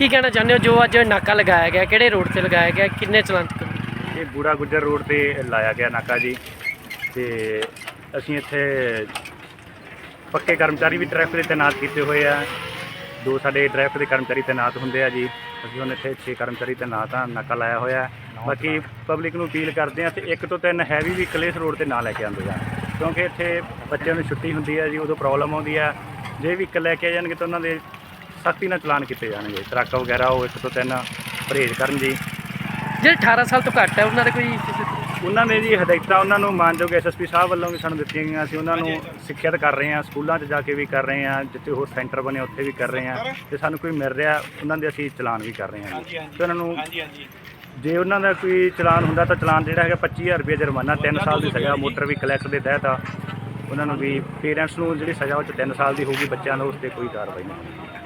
ਕੀ ਕਹਿਣਾ ਚਾਹੁੰਦੇ ਹੋ? ਜੋ ਅੱਜ ਨਾਕਾ ਲਗਾਇਆ ਗਿਆ, ਕਿਹੜੇ ਰੋਡ ਤੇ ਲਗਾਇਆ ਗਿਆ, ਕਿੰਨੇ ਚਲਾਨ ਚੁੱਕੇ ਇਹ ਬੂੜਾ ਗੁੱਜਰ ਰੋਡ ਤੇ ਲਾਇਆ ਗਿਆ ਨਾਕਾ ਜੀ। ਤੇ ਅਸੀਂ ਇੱਥੇ ਪੱਕੇ ਕਰਮਚਾਰੀ ਵੀ ਟ੍ਰੈਫਿਕ ਦੇ ਤੈਨਾਤ ਕੀਤੇ ਹੋਏ ਆ। ਦੋ ਸਾਡੇ ਟ੍ਰੈਫਿਕ ਦੇ ਕਰਮਚਾਰੀ ਤੈਨਾਤ ਹੁੰਦੇ ਆ ਜੀ। ਅਸੀਂ ਹੁਣ ਇੱਥੇ 6 ਕਰਮਚਾਰੀ ਤੈਨਾਤ ਆ, ਨਾਕਾ ਲਾਇਆ ਹੋਇਆ। ਬਾਕੀ ਪਬਲਿਕ ਨੂੰ ਅਪੀਲ ਕਰਦੇ ਆ ਤੇ ਇੱਕ ਤੋਂ ਤਿੰਨ ਹੈਵੀ ਵੀ ਇਸ ਰੋਡ ਤੇ ਨਾ ਲੈ ਕੇ ਆਉਂਦੇ ਜਾਣ। ਕਿਉਂਕਿ ਇੱਥੇ ਬੱਚਿਆਂ ਨੂੰ ਛੁੱਟੀ ਹੁੰਦੀ ਹੈ ਜੀ, ਉਦੋਂ ਪ੍ਰੋਬਲਮ ਆਉਂਦੀ ਹੈ ਜੇ ਵੀ ਲੈ ਕੇ ਜਾਣਗੇ ਤਾਂ ਉਹਨਾਂ ਦੇ ਸਖਤੀ ਨਾਲ ਚਲਾਨ ਕੀਤੇ ਜਾਣਗੇ। ਟਰੱਕ ਵਗੈਰਾ ਉਹ ਇੱਕ ਤੋਂ ਤਿੰਨ ਪਰਹੇਜ਼ ਕਰਨ ਜੀ। ਜਿਹੜੇ 18 ਸਾਲ ਤੋਂ ਘੱਟ ਹੈ ਉਹਨਾਂ ਦੇ ਕੋਈ ਉਹਨਾਂ ਨੇ ਜੀ ਹਦਾਇਤਾਂ ਉਹਨਾਂ ਨੂੰ ਮਾਨਯੋਗ ਐਸਐਸਪੀ ਸਾਹਿਬ ਵੱਲੋਂ ਵੀ ਸਾਨੂੰ ਦਿੱਤੀਆਂ ਗਈਆਂ ਅਸੀਂ ਉਹਨਾਂ ਨੂੰ ਸਿੱਖਿਅਤ ਕਰ ਰਹੇ ਹਾਂ ਸਕੂਲਾਂ 'ਚ ਜਾ ਕੇ ਵੀ ਕਰ ਰਹੇ ਹਾਂ ਜਿੱਥੇ ਹੋਰ ਸੈਂਟਰ ਬਣੇ ਉੱਥੇ ਵੀ ਕਰ ਰਹੇ ਹਾਂ। ਤੇ ਸਾਨੂੰ ਕੋਈ ਮਿਲ ਰਿਹਾ ਉਹਨਾਂ ਦੇ ਅਸੀਂ ਚਲਾਨ ਵੀ ਕਰ ਰਹੇ ਹਾਂ ਜੀ। ਤੇ ਉਹਨਾਂ ਨੂੰ ਜੇ ਉਹਨਾਂ ਦਾ ਕੋਈ ਚਲਾਨ ਹੁੰਦਾ ਤਾਂ ਚਲਾਨ ਜਿਹੜਾ ਹੈਗਾ 25000 ਰੁਪਏ ਜੁਰਮਾਨਾ 3 ਸਾਲ ਦੀ ਸਜ਼ਾ ਮੋਟਰ ਵਹੀਕਲ ਐਕਟ ਦੇ ਤਹਿਤ ਆ। ਉਹਨਾਂ ਨੂੰ ਵੀ ਪੇਰੈਂਟਸ ਨੂੰ ਜਿਹੜੀ ਸਜ਼ਾ ਉਹ 'ਚ 3 ਸਾਲ ਦੀ ਹੋਊਗੀ ਬੱਚਿਆਂ ਨੂੰ ਉਸ ਤੇ ਕੋਈ ਕਾਰਵਾਈ ਨਹੀਂ।